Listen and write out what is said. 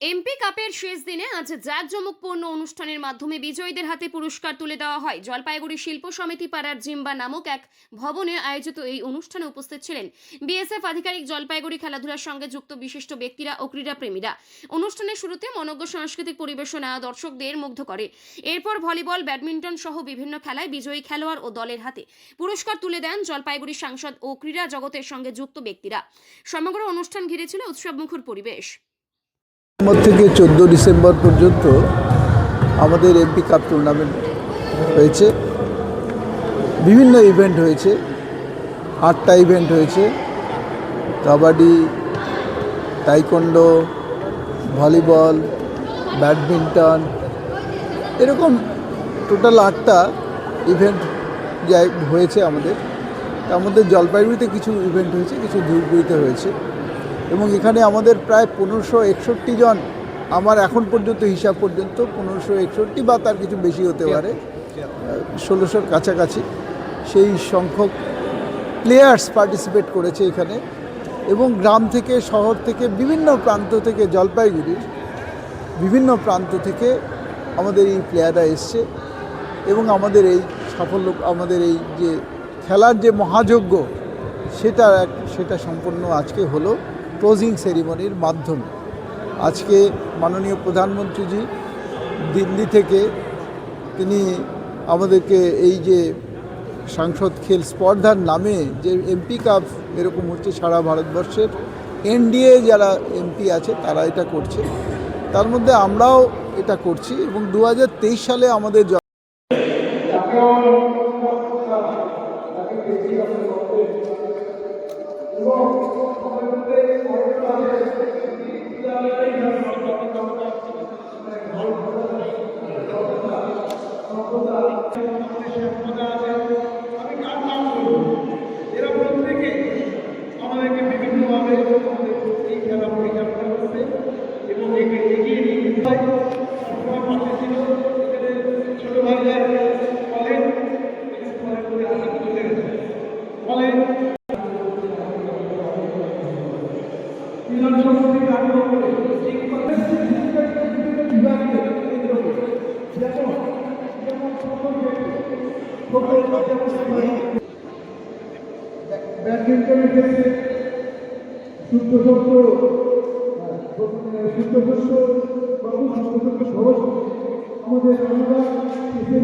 MP কাপের শেষ দিনে আজ জাঁকজমকপূর্ণ অনুষ্ঠানের মাধ্যমে বিজয়ীদের হাতে পুরস্কার তুলে দেওয়া হয়। জলপাইগুড়ি শিল্প সমিতি পাড়ার জিম্বা নামক এক ভবনে আয়োজিত এই অনুষ্ঠানে উপস্থিত ছিলেন বিএসএফ আধিকারিক জলপাইগুড়ি খেলাধুলার সঙ্গে যুক্ত বিশিষ্ট ব্যক্তিরা ও ক্রীড়াপ্রেমীরা। অনুষ্ঠানের শুরুতে মনজ্ঞ সাংস্কৃতিক পরিবেশনা দর্শকদের মুগ্ধ করে। এরপর ভলিবল, ব্যাডমিন্টন সহ বিভিন্ন খেলায় বিজয়ী খেলোয়াড় ও দলের হাতে পুরস্কার তুলে দেন জলপাইগুড়ি সাংসদ ও ক্রীড়া জগতের সঙ্গে যুক্ত ব্যক্তিরা। সমগ্র অনুষ্ঠান ঘিরে ছিল উৎসবমুখর পরিবেশ। ডিসেম্বর থেকে চোদ্দ ডিসেম্বর পর্যন্ত আমাদের এমপি কাপ টুর্নামেন্ট হয়েছে। বিভিন্ন ইভেন্ট হয়েছে। আটটা ইভেন্ট হয়েছে। কাবাডি তাইকন্ডো ভলিবল ব্যাডমিন্টন এরকম টোটাল আটটা ইভেন্ট হয়েছে আমাদের। তার মধ্যে জলপাইগুড়িতে কিছু ইভেন্ট হয়েছে, কিছু ধূপগুড়িতে হয়েছে। এবং এখানে আমাদের প্রায় পনেরোশো একষট্টি জন আমার এখন পর্যন্ত হিসাব পর্যন্ত পনেরোশো একষট্টি বা তার কিছু বেশি হতে পারে। ষোলোশোর কাছাকাছি সেই সংখ্যক প্লেয়ার্স পার্টিসিপেট করেছে এখানে এবং গ্রাম থেকে শহর থেকে বিভিন্ন প্রান্ত থেকে জলপাইগুড়ির বিভিন্ন প্রান্ত থেকে আমাদের এই প্লেয়াররা এসছে এবং আমাদের এই সাফল্য আমাদের এই যে খেলার যে মহাযজ্ঞ সেটা এক সেটা সম্পূর্ণ আজকে হলো। ক্লোজিং সেরিমনির মাধ্যমে। আজকে মাননীয় প্রধানমন্ত্রীজি দিল্লি থেকে তিনি আমাদেরকে এই যে সাংসদ খেল স্পর্ধার নামে যে এমপি কাপ এরকম হচ্ছে সারা ভারতবর্ষের, এনডিএ যারা এমপি আছে তারা এটা করছে। তার মধ্যে আমরাও এটা করছি এবং দু হাজার তেইশ সালে আমাদের জ- ব্যাডমিন্টনের ক্ষেত্রে শুদ্ধ শস্য বাবু শুদ্ধ সহজ আমাদের আমরা এসে